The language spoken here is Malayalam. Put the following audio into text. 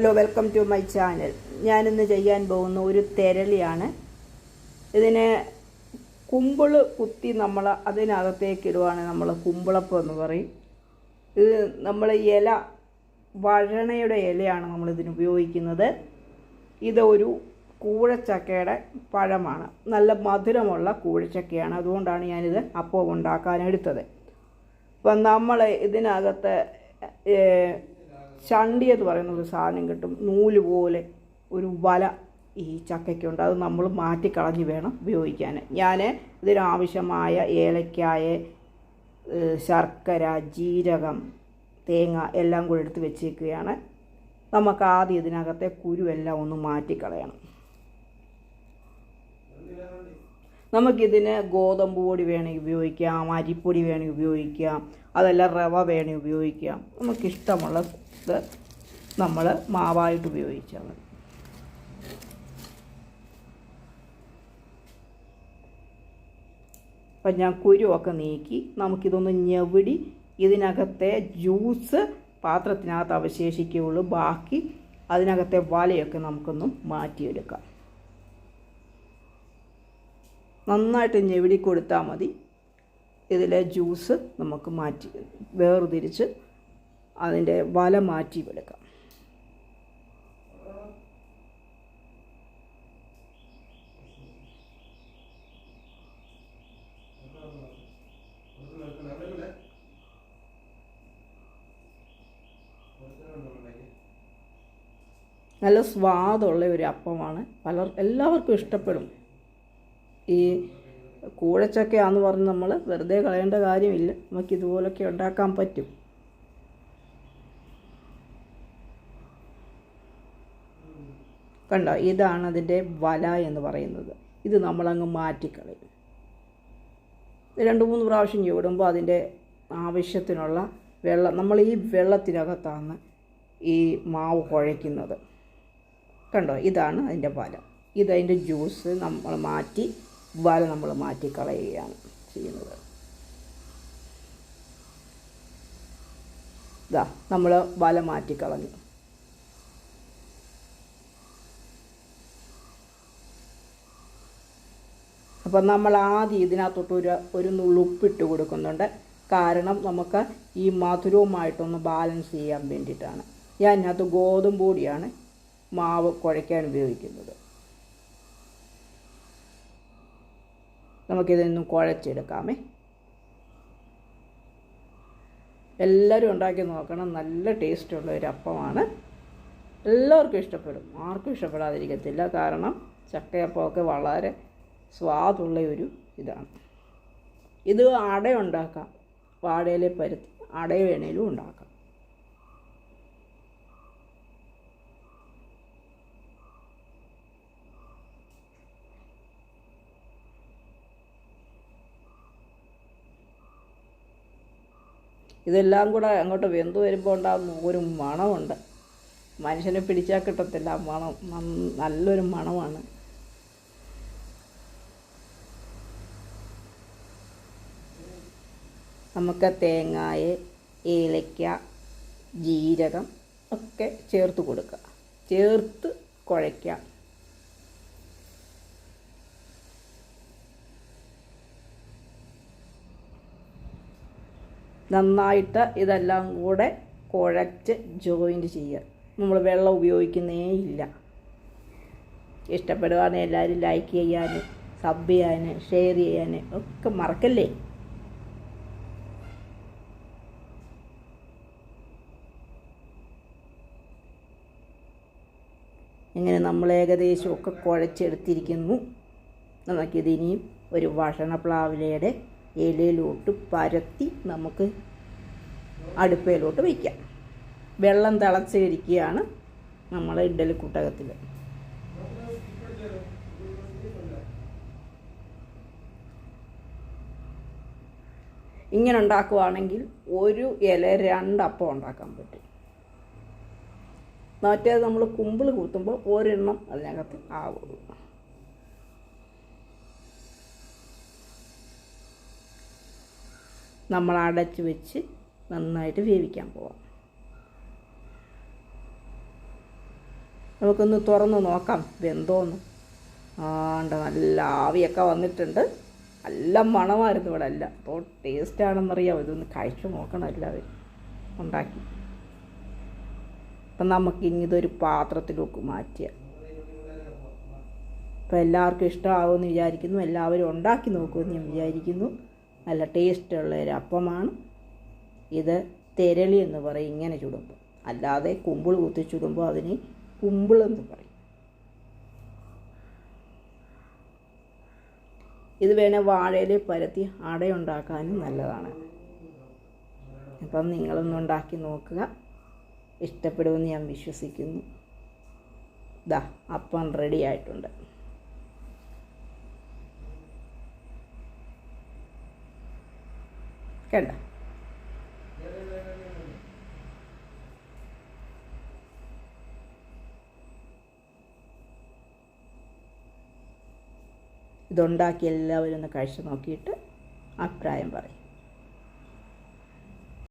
Hello welcome to my channel ഞാനിന്ന് ചെയ്യാൻ പോകുന്ന ഒരു തെരളിയാണ്. ഇതിന് കുമ്പിൾ കുത്തി നമ്മൾ അതിനകത്തേക്ക് ഇടുവാണ് നമ്മൾ കുമ്പിളപ്പം എന്ന് പറയും. ഇത് നമ്മൾ ഇല വഴണയുടെ ഇലയാണ് നമ്മൾ ഇതിന് ഉപയോഗിക്കുന്നത്. ഇത് ഒരു കൂഴച്ചക്കയുടെ പഴമാണ്. നല്ല മധുരമുള്ള കൂഴച്ചക്കയാണ്. അതുകൊണ്ടാണ് ഞാനിത് അപ്പം ഉണ്ടാക്കാൻ എടുത്തത്. അപ്പം നമ്മൾ ഇതിനകത്ത് ചണ്ടി എന്ന് പറയുന്ന ഒരു സാധനം കിട്ടും. നൂൽ പോലെ ഒരു വല ഈ ചക്കയ്ക്കുണ്ട്. അത് നമ്മൾ മാറ്റിക്കളഞ്ഞ് വേണം ഉപയോഗിക്കാൻ. ഞാൻ ഇതിനാവശ്യമായ ഏലക്കായ ശർക്കര ജീരകം തേങ്ങ എല്ലാം കൂടെ എടുത്ത് വെച്ചേക്കുകയാണ്. നമുക്ക് ആദ്യം ഇതിനകത്തെ കുരുവെല്ലാം ഒന്ന് മാറ്റിക്കളയണം. നമുക്കിതിന് ഗോതമ്പ് പൊടി വേണമെങ്കിൽ ഉപയോഗിക്കാം അരിപ്പൊടി വേണമെങ്കിൽ ഉപയോഗിക്കാം അതല്ല റവ വേണമെങ്കിൽ ഉപയോഗിക്കാം. നമുക്കിഷ്ടമുള്ള ഇത് നമ്മൾ മാവായിട്ട് ഉപയോഗിച്ചാൽ മതി. അപ്പം ഞാൻ കുരുവൊക്കെ നീക്കി നമുക്കിതൊന്ന് ഞെവിടി ഇതിനകത്തെ ജ്യൂസ് പാത്രത്തിനകത്ത് അവശേഷിക്കുകയുള്ളൂ. ബാക്കി അതിനകത്തെ വലയൊക്കെ നമുക്കൊന്ന് മാറ്റിയെടുക്കാം. നന്നായിട്ട് ഞെവിടി കൊടുത്താൽ മതി. ഇതിലെ ജ്യൂസ് നമുക്ക് മാറ്റി വേർതിരിച്ച് അതിന്റെ വല മാറ്റി എടുക്കാം നല്ല സ്വാദുള്ള ഒരു അപ്പമാണ്. പലർ എല്ലാവർക്കും ഇഷ്ടപ്പെടും. ഈ കൂഴച്ചക്കയാന്ന് പറഞ്ഞ് നമ്മൾ വെറുതെ കളയേണ്ട കാര്യമില്ല. നമുക്ക് ഇതുപോലൊക്കെ ഉണ്ടാക്കാൻ പറ്റും. കണ്ടോ? ഇതാണ് അതിന്റെ വല എന്ന് പറയുന്നത്. ഇത് നമ്മളങ്ങ് മാറ്റിക്കളയും. രണ്ട് മൂന്ന് പ്രാവശ്യം ചൂടുമ്പോൾ അതിന്റെ ആവശ്യത്തിനുള്ള വെള്ളം നമ്മൾ ഈ വെള്ളത്തിനകത്താണ് ഈ മാവ് കുഴയ്ക്കുന്നത്. കണ്ടോ? ഇതാണ് അതിന്റെ വല. ഇതതിന്റെ ജ്യൂസ് നമ്മൾ മാറ്റി വല നമ്മൾ മാറ്റി കളയുകയാണ് ചെയ്യുന്നത്. ഇതാ നമ്മൾ വല മാറ്റിക്കളഞ്ഞു. അപ്പം നമ്മൾ ആദ്യം ഇതിനകത്തോട്ട് ഒരു ഒരു നുള്ളുപ്പിട്ട് കൊടുക്കുന്നുണ്ട്. കാരണം നമുക്ക് ഈ മധുരവുമായിട്ടൊന്ന് ബാലൻസ് ചെയ്യാൻ വേണ്ടിയിട്ടാണ്. ഞാൻ അതിനകത്ത് ഗോതമ്പ് പൊടിയാണ് മാവ് കുഴയ്ക്കാൻ ഉപയോഗിക്കുന്നത്. നമുക്കിതൊന്നും കുഴച്ചെടുക്കാമേ. എല്ലാവരും ഉണ്ടാക്കി നോക്കണം. നല്ല ടേസ്റ്റുള്ള ഒരു അപ്പമാണ്. എല്ലാവർക്കും ഇഷ്ടപ്പെടും. ആർക്കും ഇഷ്ടപ്പെടാതിരിക്കത്തില്ല. കാരണം ചക്കയപ്പമൊക്കെ വളരെ സ്വാദുള്ള ഒരു ഇതാണ്. ഇത് അട ഉണ്ടാക്കാം. വാടയിലെ പരുത്തി അട വേണേലും ഉണ്ടാക്കാം. ഇതെല്ലാം കൂടെ അങ്ങോട്ട് വെന്തു വരുമ്പോൾ ഉണ്ടാകുന്ന ഒരു മണമുണ്ട്. മനുഷ്യനെ പിടിച്ചാൽ കിട്ടത്തില്ല. മണം നല്ലൊരു മണമാണ്. നമുക്ക് തേങ്ങായ ഏലക്ക ജീരകം ഒക്കെ ചേർത്ത് കൊടുക്കുക ചേർത്ത് കുഴയ്ക്കാം. നന്നായിട്ട് ഇതെല്ലാം കൂടെ കുഴച്ച് ജോയിന്റ് ചെയ്യുക. നമ്മൾ വെള്ളം ഉപയോഗിക്കുന്നേ ഇല്ല. ഇഷ്ടപ്പെടുവാണെങ്കിൽ എല്ലാവരും ലൈക്ക് ചെയ്യാൻ സബ് ചെയ്യാൻ ഷെയർ ചെയ്യാൻ ഒക്കെ മറക്കല്ലേ? ഇങ്ങനെ നമ്മൾ ഏകദേശം ഒക്കെ കുഴച്ചെടുത്തിരിക്കുന്നു. നമുക്കിതിനിയും ഒരു വഷണപ്ലാവിലയുടെ ഇലയിലോട്ട് പരത്തി നമുക്ക് അടുപ്പയിലോട്ട് വയ്ക്കാം വെള്ളം തിളച്ചിരിക്കുകയാണ് നമ്മൾ ഇഡ്ഡലി കുട്ടകത്തിൽ ഇങ്ങനെ ഉണ്ടാക്കുവാണെങ്കിൽ ഒരു ഇല രണ്ടപ്പം ഉണ്ടാക്കാൻ പറ്റും. മറ്റേത് നമ്മൾ കുമ്പിൾ കൂത്തുമ്പോൾ ഒരെണ്ണം അതിനകത്ത് ആവുള്ളൂ. നമ്മൾ അടച്ച് വെച്ച് നന്നായിട്ട് വേവിക്കാൻ പോവാം. നമുക്കൊന്ന് തുറന്ന് നോക്കാം വെന്തോന്ന്. ആണ്ട് നല്ല ആവിയൊക്കെ വന്നിട്ടുണ്ട്. നല്ല മണമായിരുന്നു ഇവിടെ അല്ല അപ്പോൾ ടേസ്റ്റ് ആണെന്നറിയാം ഇതൊന്ന് കഴിച്ചു നോക്കണം എല്ലാവരും. ഉണ്ടാക്കി. അപ്പം നമുക്ക് ഇനി ഇതൊരു പാത്രത്തിലേക്ക് മാറ്റിയ. അപ്പോൾ എല്ലാവർക്കും ഇഷ്ടമാകുമെന്ന് വിചാരിക്കുന്നു. എല്ലാവരും ഉണ്ടാക്കി നോക്കുമെന്ന് ഞാൻ വിചാരിക്കുന്നു. നല്ല ടേസ്റ്റുള്ള ഒരു അപ്പമാണ്. ഇത് തെരളി എന്ന് പറയും ഇങ്ങനെ ചുടുമ്പോൾ. അല്ലാതെ കുമ്പിൾ കുത്തി ചുടുമ്പോൾ അതിന് കുമ്പിളെന്ന് പറയും. ഇത് വേണേൽ വാഴയിൽ പരത്തി അടയുണ്ടാക്കാനും നല്ലതാണ്. അപ്പം നിങ്ങളൊന്ന് ഉണ്ടാക്കി നോക്കുക. ഇഷ്ടപ്പെടുമെന്ന് ഞാൻ വിശ്വസിക്കുന്നു. ദാ അപ്പം റെഡി ആയിട്ടുണ്ട്. കണ്ട ഇതുണ്ടാക്കി എല്ലാവരും ഒന്ന് കഴിച്ചു നോക്കിയിട്ട് അഭിപ്രായം പറയും.